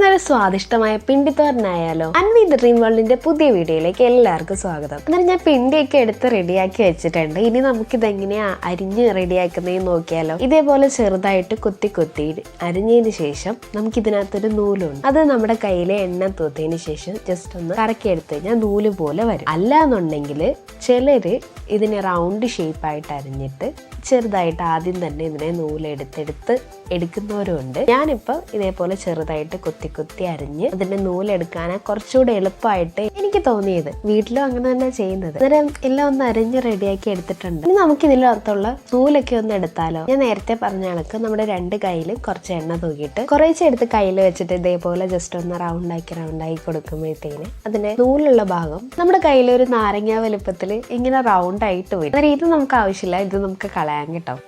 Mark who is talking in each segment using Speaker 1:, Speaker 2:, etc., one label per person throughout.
Speaker 1: നമുക്കിന്നൊരു സ്വാദിഷ്ടമായ പിണ്ടിത്തോരനായാലോ? അൻവി ഡ്രീം വേൾഡിന്റെ പുതിയ വീഡിയോയിലേക്ക് എല്ലാവർക്കും സ്വാഗതം. എന്നാൽ ഞാൻ പിണ്ടിയൊക്കെ എടുത്ത് റെഡിയാക്കി വെച്ചിട്ടുണ്ട്. ഇനി നമുക്കിത് എങ്ങനെയാ അരിഞ്ഞ് റെഡിയാക്കുന്നതെന്ന് നോക്കിയാലോ? ഇതേപോലെ ചെറുതായിട്ട് കുത്തി കുത്തി അരിഞ്ഞതിന് ശേഷം നമുക്ക് ഇതിനകത്തൊരു നൂലുണ്ട്. അത് നമ്മുടെ കയ്യിലെ എണ്ണ തൂത്തതിന് ശേഷം ജസ്റ്റ് ഒന്ന് കറക്കി എടുത്ത് കഴിഞ്ഞാൽ നൂൽ പോലെ വരും. അല്ല എന്നുണ്ടെങ്കിൽ ചിലര് ഇതിനെ റൗണ്ട് ഷേപ്പായിട്ട് അരിഞ്ഞിട്ട് ചെറുതായിട്ട് ആദ്യം തന്നെ ഇതിനെ നൂലെടുത്തെടുത്ത് എടുക്കുന്നവരുണ്ട്. ഞാനിപ്പോൾ ഇതേപോലെ ചെറുതായിട്ട് കുത്തി കുത്തി അരിഞ്ഞ് അതിന്റെ നൂലെടുക്കാൻ കുറച്ചുകൂടെ എളുപ്പമായിട്ട് എനിക്ക് തോന്നിയത്. വീട്ടിലും അങ്ങനെ തന്നെ ചെയ്യുന്നത്. അന്നേരം എല്ലാം ഒന്ന് അരിഞ്ഞ് റെഡിയാക്കി എടുത്തിട്ടുണ്ട്. ഇനി നമുക്ക് ഇതിനകത്തുള്ള നൂലൊക്കെ ഒന്ന് എടുത്താലോ? ഞാൻ നേരത്തെ പറഞ്ഞ കണക്ക് നമ്മുടെ രണ്ട് കയ്യിലും കുറച്ച് എണ്ണ തൂക്കിയിട്ട് കുറേശ്ശെ എടുത്ത് കയ്യിൽ വെച്ചിട്ട് ഇതേപോലെ ജസ്റ്റ് ഒന്ന് റൗണ്ടാക്കി റൗണ്ടാക്കി കൊടുക്കുമ്പോഴത്തേന് അതിന്റെ നൂലുള്ള ഭാഗം നമ്മുടെ കയ്യിൽ ഒരു നാരങ്ങ വലുപ്പത്തിൽ ഇങ്ങനെ റൗണ്ട് ആയിട്ട് വരും. അന്നേരം ഇത് നമുക്ക് ആവശ്യമില്ല. ഇത് നമുക്ക് കളയാൻ കേട്ടോ.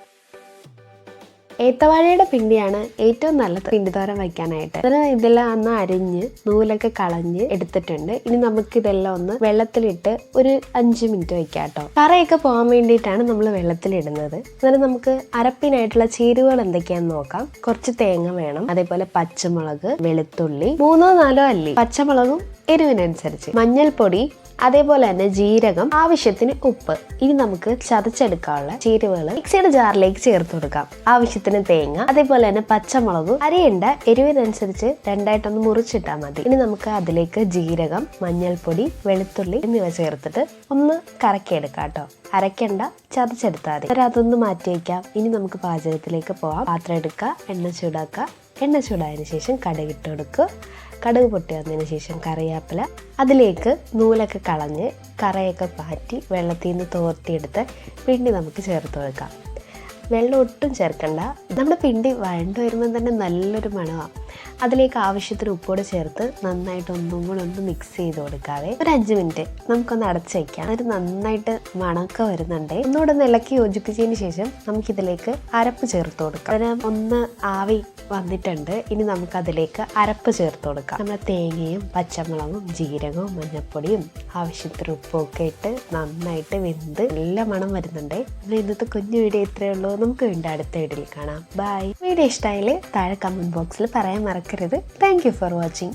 Speaker 1: ഏത്തവാഴയുടെ പിണ്ടിയാണ് ഏറ്റവും നല്ലത്. പിണ്ടിത്തോരം വയ്ക്കാനായിട്ട്. അതിന് ഇതെല്ലാം ഒന്ന് അരിഞ്ഞ് നൂലൊക്കെ കളഞ്ഞ് എടുത്തിട്ടുണ്ട്. ഇനി നമുക്ക് ഇതെല്ലാം ഒന്ന് വെള്ളത്തിലിട്ട് ഒരു അഞ്ച് മിനിറ്റ് വയ്ക്കാം കേട്ടോ. കറയൊക്കെ പോകാൻ വേണ്ടിയിട്ടാണ് നമ്മൾ വെള്ളത്തിലിടുന്നത്. അന്നേരം നമുക്ക് അരപ്പിനായിട്ടുള്ള ചേരുവകൾ എന്തൊക്കെയാന്ന് നോക്കാം. കുറച്ച് തേങ്ങ വേണം. അതേപോലെ പച്ചമുളക് വെളുത്തുള്ളി മൂന്നോ നാലോ അല്ലി. പച്ചമുളകും എരിവിനനുസരിച്ച്. മഞ്ഞൾപ്പൊടി അതേപോലെ തന്നെ ജീരകം ആവശ്യത്തിന് ഉപ്പ്. ഇനി നമുക്ക് ചതച്ചെടുക്കാനുള്ള ചേരുവകൾ മിക്സിയുടെ ജാറിലേക്ക് ചേർത്ത് കൊടുക്കാം. ആവശ്യത്തിന് തേങ്ങ അതേപോലെ തന്നെ പച്ചമുളക് അരിയണ്ട എരിവിനനുസരിച്ച് രണ്ടായിട്ടൊന്ന് മുറിച്ചിട്ടാൽ മതി. ഇനി നമുക്ക് അതിലേക്ക് ജീരകം മഞ്ഞൾപ്പൊടി വെളുത്തുള്ളി എന്നിവ ചേർത്തിട്ട് ഒന്ന് കറക്കിയെടുക്കാം കേട്ടോ. അരക്കണ്ട ചതച്ചെടുത്താൽ മതി. അതൊന്ന് മാറ്റി വയ്ക്കാം ഇനി നമുക്ക് പാചകത്തിലേക്ക് പോവാം. പാത്രം എടുക്കുക എണ്ണ ചൂടാക്കുക. എണ്ണ ചൂടായതിന് ശേഷം കടുകിട്ട് കൊടുക്കുക. കടുക് പൊട്ടി വന്നതിന് ശേഷം കറിവേപ്പില. അതിലേക്ക് നൂലൊക്കെ കളഞ്ഞ് കറയൊക്കെ പാറ്റി വെള്ളത്തിൽ നിന്ന് തോർത്തിയെടുത്ത് പിണ്ടി നമുക്ക് ചേർത്ത് കൊടുക്കാം. വെള്ളം ഒട്ടും ചേർക്കണ്ട. നമ്മുടെ പിണ്ടി വഴണ്ട് വരുമ്പോൾ തന്നെ നല്ലൊരു മണമാണ് അതിലേക്ക് ആവശ്യത്തിന് ഉപ്പോടെ ചേർത്ത് നന്നായിട്ട് ഒന്നും കൂടെ ഒന്ന് മിക്സ് ചെയ്ത് കൊടുക്കാതെ ഒരു അഞ്ച് മിനിറ്റ് നമുക്കൊന്ന് അടച്ച് വയ്ക്കാം അത് നന്നായിട്ട് മണമൊക്കെ വരുന്നുണ്ട്. ഒന്നുകൂടെ ഒന്ന് ഇളക്കി യോജിപ്പിച്ചതിന് ശേഷം നമുക്കിതിലേക്ക് അരപ്പ് ചേർത്ത് കൊടുക്കാം. അതിന് ഒന്ന് ആവി വന്നിട്ടുണ്ട്. ഇനി നമുക്കതിലേക്ക് അരപ്പ് ചേർത്ത് കൊടുക്കാം. നമ്മൾ തേങ്ങയും പച്ചമുളകും ജീരകവും മഞ്ഞൾപ്പൊടിയും ആവശ്യത്തിന് ഉപ്പും ഒക്കെ ഇട്ട് നന്നായിട്ട് വെന്ത് നല്ല മണം വരുന്നുണ്ട്. അപ്പോൾ ഇന്നത്തെ കുഞ്ഞു വീഡിയോ ഇത്രയേ ഉള്ളൂ. നമുക്ക് വീണ്ടും അടുത്ത വീഡിയോയിൽ കാണാം. ബൈ വീഡിയോ ഇഷ്ടമായാൽ താഴെ കമന്റ് ബോക്സിൽ പറയാൻ മറക്കരുത്. Thank for watching